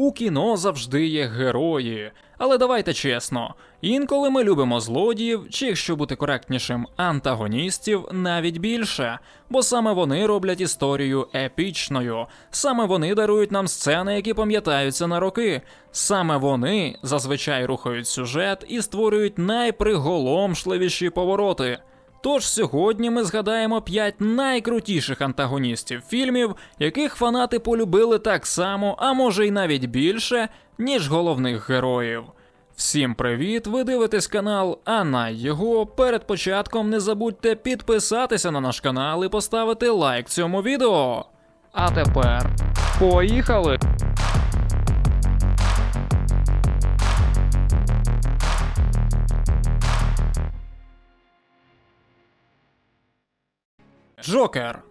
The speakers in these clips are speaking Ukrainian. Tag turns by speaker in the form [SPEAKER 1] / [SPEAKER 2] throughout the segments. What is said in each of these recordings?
[SPEAKER 1] У кіно завжди є герої. Але давайте чесно, інколи ми любимо злодіїв, чи якщо бути коректнішим, антагоністів навіть більше, бо саме вони роблять історію епічною, саме вони дарують нам сцени, які пам'ятаються на роки. Саме вони зазвичай рухають сюжет і створюють найприголомшливіші повороти. Тож сьогодні ми згадаємо 5 найкрутіших антагоністів фільмів, яких фанати полюбили так само, а може й навіть більше, ніж головних героїв. Всім привіт! Ви дивитесь канал, а на його перед початком не забудьте підписатися на наш канал і поставити лайк цьому відео. А тепер поїхали! Джокер.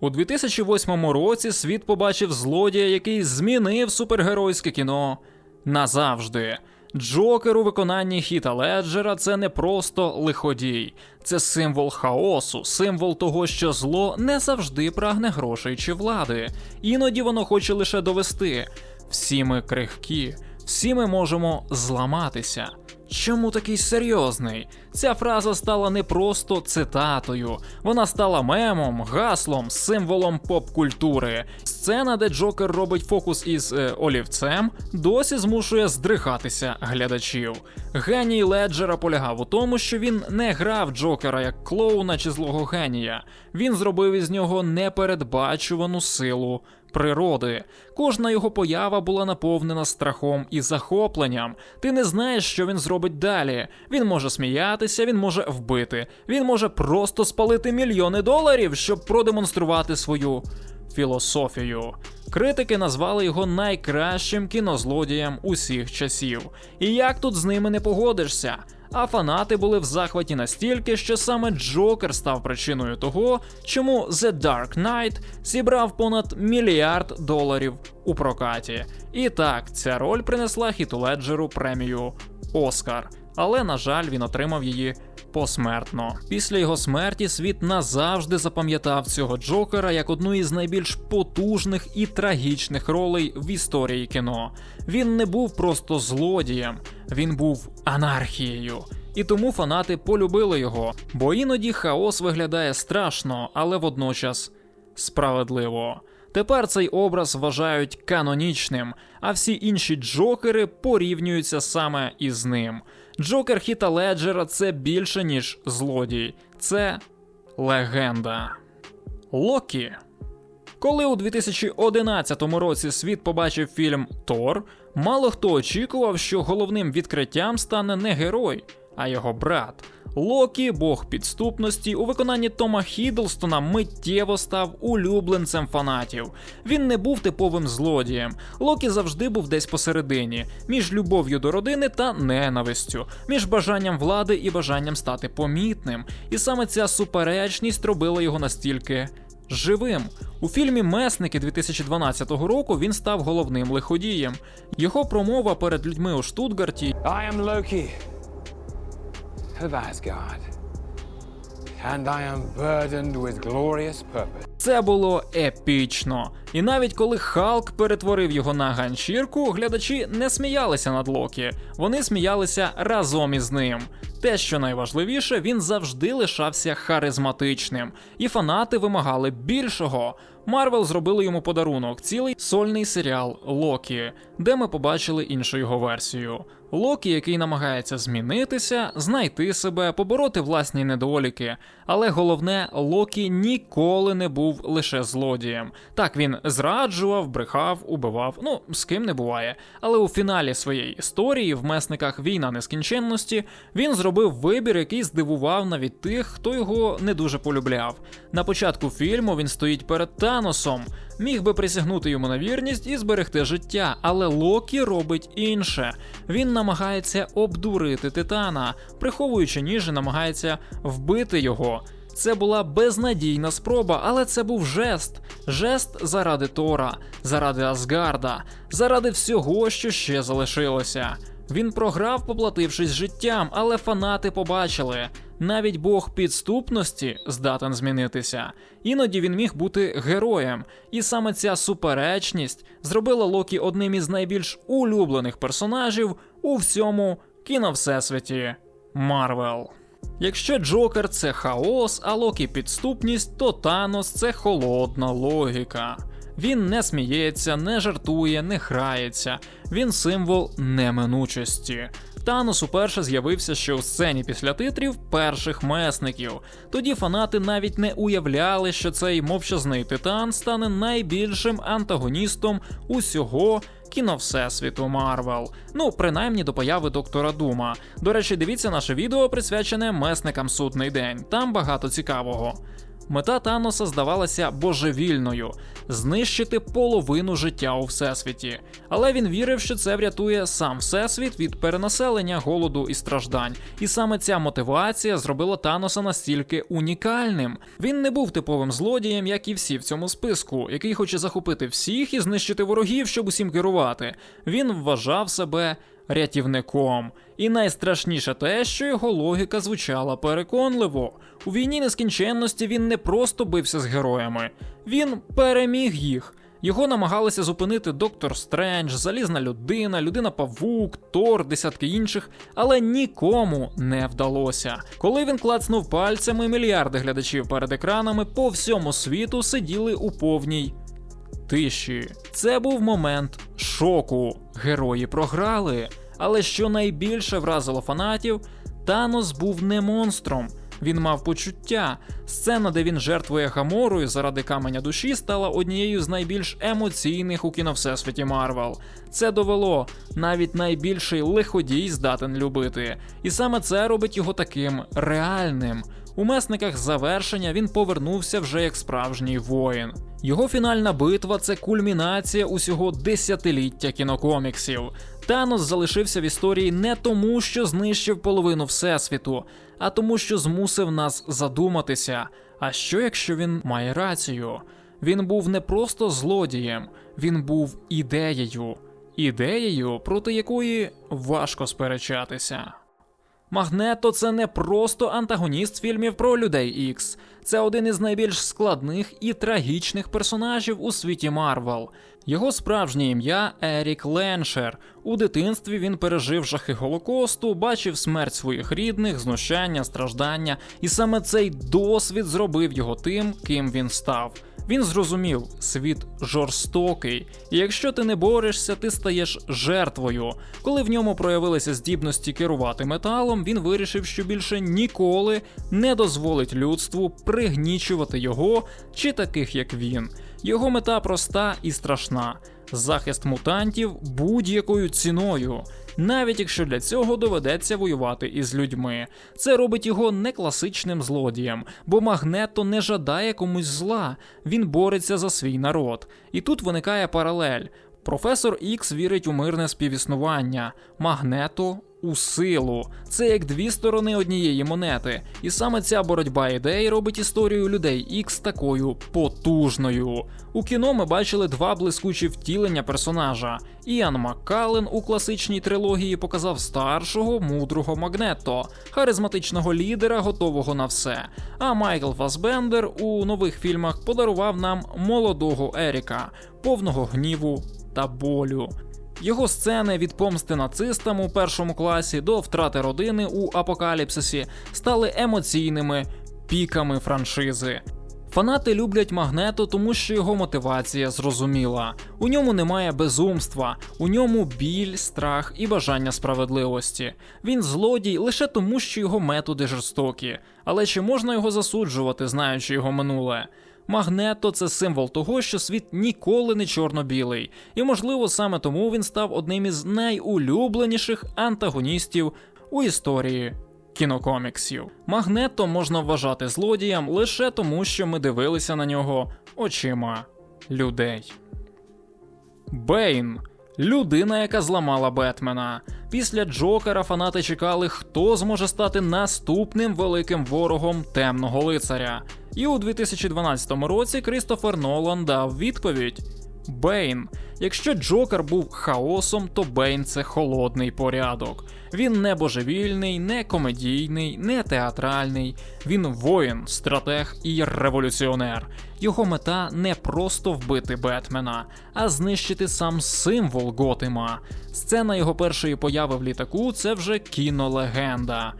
[SPEAKER 1] У 2008 році світ побачив злодія, який змінив супергеройське кіно назавжди. Джокер у виконанні Хіта Леджера це не просто лиходій, це символ хаосу, символ того, що зло не завжди прагне грошей чи влади. Іноді воно хоче лише довести. Всі ми крихкі, всі ми можемо зламатися. Чому такий серйозний? Ця фраза стала не просто цитатою, вона стала мемом, гаслом, символом поп-культури. Сцена, де Джокер робить фокус із е, олівцем, досі змушує здригатися глядачів. Геній Леджера полягав у тому, що він не грав Джокера як клоуна чи злого генія. Він зробив із нього непередбачувану силу природи. Кожна його поява була наповнена страхом і захопленням. Ти не знаєш, що він зробить далі. Він може сміятися, він може вбити, він може просто спалити мільйони доларів, щоб продемонструвати свою філософію. Критики назвали його найкращим кінозлодієм усіх часів. І як тут з ними не погодишся? А фанати були в захваті настільки, що саме Джокер став причиною того, чому The Dark Knight зібрав понад мільярд доларів у прокаті. І так, ця роль принесла Хіту Леджеру премію Оскар, але на жаль, він отримав її посмертно. Після його смерті світ назавжди запам'ятав цього Джокера як одну із найбільш потужних і трагічних ролей в історії кіно. Він не був просто злодієм, він був анархією. І тому фанати полюбили його, бо іноді хаос виглядає страшно, але водночас справедливо. Тепер цей образ вважають канонічним, а всі інші джокери порівнюються саме із ним. Джокер Хіта Леджера це більше, ніж злодій, це легенда. Локі. Коли у 2011 році світ побачив фільм Тор, мало хто очікував, що головним відкриттям стане не герой, а його брат. Локі, бог підступності, у виконанні Тома Хідлстона миттєво став улюбленцем фанатів. Він не був типовим злодієм. Локі завжди був десь посередині, між любов'ю до родини та ненавистю, між бажанням влади і бажанням стати помітним. І саме ця суперечність робила його настільки. Живим у фільмі Месники 2012 року він став головним лиходієм. Його промова перед людьми у Штутгарті
[SPEAKER 2] I am Loki of Asgard, and I am burdened with glorious purpose.
[SPEAKER 1] Це було епічно. І навіть коли Халк перетворив його на ганчірку, глядачі не сміялися над Локі, вони сміялися разом із ним. Те, що найважливіше, він завжди лишався харизматичним, і фанати вимагали більшого. Марвел зробили йому подарунок, цілий сольний серіал Локі, де ми побачили іншу його версію. Локі, який намагається змінитися, знайти себе, побороти власні недоліки. Але головне, Локі ніколи не був лише злодієм. Так він зраджував, брехав, убивав. Ну з ким не буває. Але у фіналі своєї історії, в месниках війна нескінченності, він зробив вибір, який здивував навіть тих, хто його не дуже полюбляв. На початку фільму він стоїть перед Таносом, міг би присягнути йому на вірність і зберегти життя, але Локі робить інше. Він намагається обдурити Титана, приховуючи ніж і намагається вбити його. Це була безнадійна спроба, але це був жест. Жест заради Тора, заради Асгарда, заради всього, що ще залишилося. Він програв, поплатившись життям, але фанати побачили. Навіть Бог підступності здатен змінитися. Іноді він міг бути героєм, і саме ця суперечність зробила Локі одним із найбільш улюблених персонажів у всьому кіновсесвіті Марвел. Якщо Джокер це хаос, а Локі підступність, то Танос це холодна логіка. Він не сміється, не жартує, не грається. Він символ неминучості. Танос уперше з'явився ще у сцені після титрів перших месників. Тоді фанати навіть не уявляли, що цей мовчазний титан стане найбільшим антагоністом усього кіновсесвіту Марвел. Ну, принаймні до появи доктора Дума. До речі, дивіться наше відео присвячене месникам судний день. Там багато цікавого. Мета Таноса здавалася божевільною знищити половину життя у всесвіті. Але він вірив, що це врятує сам всесвіт від перенаселення, голоду і страждань. І саме ця мотивація зробила Таноса настільки унікальним. Він не був типовим злодієм, як і всі в цьому списку, який хоче захопити всіх і знищити ворогів, щоб усім керувати. Він вважав себе рятівником. І найстрашніше те, що його логіка звучала переконливо. У війні нескінченності він не просто бився з героями, він переміг їх. Його намагалися зупинити Доктор Стрендж, Залізна людина, людина Павук, Тор, десятки інших, але нікому не вдалося. Коли він клацнув пальцями, мільярди глядачів перед екранами по всьому світу сиділи у повній тиші. Це був момент шоку. Герої програли. Але що найбільше вразило фанатів, Танос був не монстром. Він мав почуття. Сцена, де він жертвує Гаморою заради каменя душі, стала однією з найбільш емоційних у кіновсесвіті Марвел. Це довело навіть найбільший лиходій здатен любити, і саме це робить його таким реальним. У месниках завершення він повернувся вже як справжній воїн. Його фінальна битва це кульмінація усього десятиліття кінокоміксів. Танос залишився в історії не тому, що знищив половину всесвіту, а тому, що змусив нас задуматися. А що якщо він має рацію? Він був не просто злодієм, він був ідеєю, ідеєю, проти якої важко сперечатися. Магнето це не просто антагоніст фільмів про людей Ікс. Це один із найбільш складних і трагічних персонажів у світі Марвел. Його справжнє ім'я Ерік Леншер. У дитинстві він пережив жахи Голокосту, бачив смерть своїх рідних, знущання, страждання, і саме цей досвід зробив його тим, ким він став. Він зрозумів, світ жорстокий, і якщо ти не борешся, ти стаєш жертвою. Коли в ньому проявилися здібності керувати металом, він вирішив, що більше ніколи не дозволить людству пригнічувати його чи таких, як він. Його мета проста і страшна: захист мутантів будь-якою ціною. Навіть якщо для цього доведеться воювати із людьми, це робить його не класичним злодієм, бо Магнето не жадає комусь зла, він бореться за свій народ. І тут виникає паралель. Професор Ікс вірить у мирне співіснування, Магнето у силу. Це як дві сторони однієї монети. І саме ця боротьба ідей робить історію людей Ікс такою потужною. У кіно ми бачили два блискучі втілення персонажа. Іан Маккален у класичній трилогії показав старшого мудрого Магнето, харизматичного лідера, готового на все. А Майкл Фасбендер у нових фільмах подарував нам молодого Еріка, повного гніву та болю. Його сцени від помсти нацистам у першому класі до втрати родини у апокаліпсисі стали емоційними піками франшизи. Фанати люблять Магнето, тому що його мотивація зрозуміла. У ньому немає безумства, у ньому біль, страх і бажання справедливості. Він злодій лише тому, що його методи жорстокі. Але чи можна його засуджувати, знаючи його минуле? Магнето це символ того, що світ ніколи не чорно-білий, і можливо саме тому він став одним із найулюбленіших антагоністів у історії кінокоміксів. Магнето можна вважати злодієм лише тому, що ми дивилися на нього очима людей. Бейн людина, яка зламала Бетмена. Після Джокера фанати чекали, хто зможе стати наступним великим ворогом темного лицаря. І у 2012 році Крістофер Нолан дав відповідь: Бейн. Якщо Джокер був хаосом, то Бейн це холодний порядок. Він не божевільний, не комедійний, не театральний. Він воїн, стратег і революціонер. Його мета не просто вбити Бетмена, а знищити сам символ Готема. Сцена його першої появи в літаку це вже кінолегенда.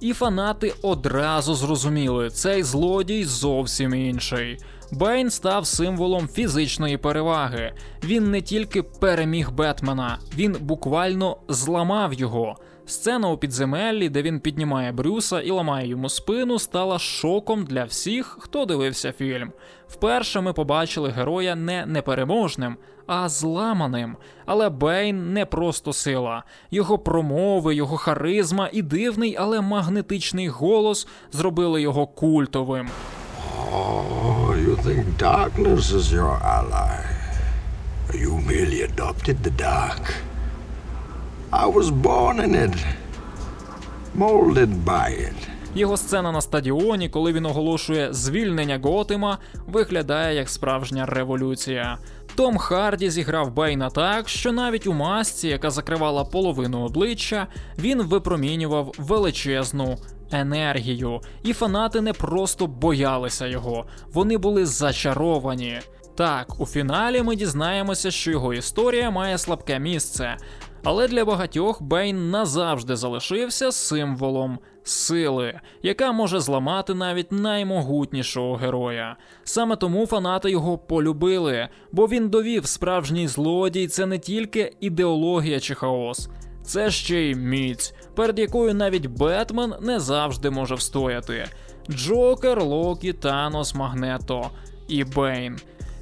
[SPEAKER 1] І фанати одразу зрозуміли, цей злодій зовсім інший. Бейн став символом фізичної переваги. Він не тільки переміг Бетмена, він буквально зламав його. Сцена у підземеллі, де він піднімає Брюса і ламає йому спину, стала шоком для всіх, хто дивився фільм. Вперше ми побачили героя не непереможним, а зламаним. Але Бейн не просто сила. Його промови, його харизма і дивний, але магнетичний голос зробили його культовим.
[SPEAKER 3] Oh. I was born in it.
[SPEAKER 1] Його сцена на стадіоні, коли він оголошує звільнення Готема, виглядає як справжня революція. Том Харді зіграв Бейна так, що навіть у масці, яка закривала половину обличчя, він випромінював величезну енергію, і фанати не просто боялися його, вони були зачаровані. Так, у фіналі ми дізнаємося, що його історія має слабке місце, але для багатьох Бейн назавжди залишився символом сили, яка може зламати навіть наймогутнішого героя. Саме тому фанати його полюбили, бо він довів справжній злодій це не тільки ідеологія чи хаос. Це ще й міць, перед якою навіть Бетмен не завжди може встояти. Джокер, Локі, Танос, Магнето і Бейн.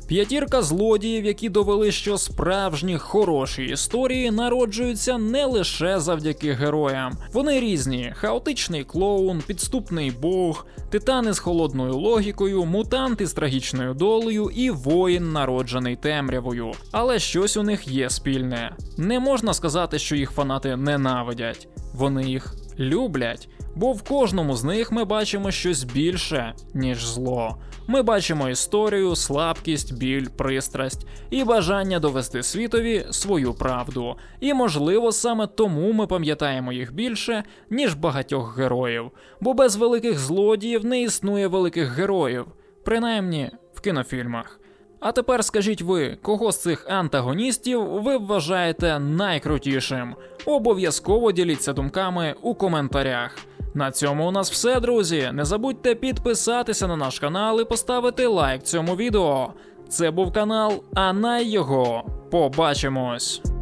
[SPEAKER 1] П'ятірка злодіїв, які довели, що справжні хороші історії народжуються не лише завдяки героям. Вони різні: хаотичний клоун, підступний бог, титани з холодною логікою, мутанти з трагічною долею і воїн, народжений темрявою. Але щось у них є спільне. Не можна сказати, що їх фанати ненавидять. Вони їх люблять, бо в кожному з них ми бачимо щось більше, ніж зло. Ми бачимо історію, слабкість, біль, пристрасть і бажання довести світові свою правду. І, можливо, саме тому ми пам'ятаємо їх більше, ніж багатьох героїв. Бо без великих злодіїв не існує великих героїв, принаймні в кінофільмах. А тепер скажіть ви, кого з цих антагоністів ви вважаєте найкрутішим? Обов'язково діліться думками у коментарях. На цьому у нас все, друзі. Не забудьте підписатися на наш канал і поставити лайк цьому відео. Це був канал Анай його. Побачимось!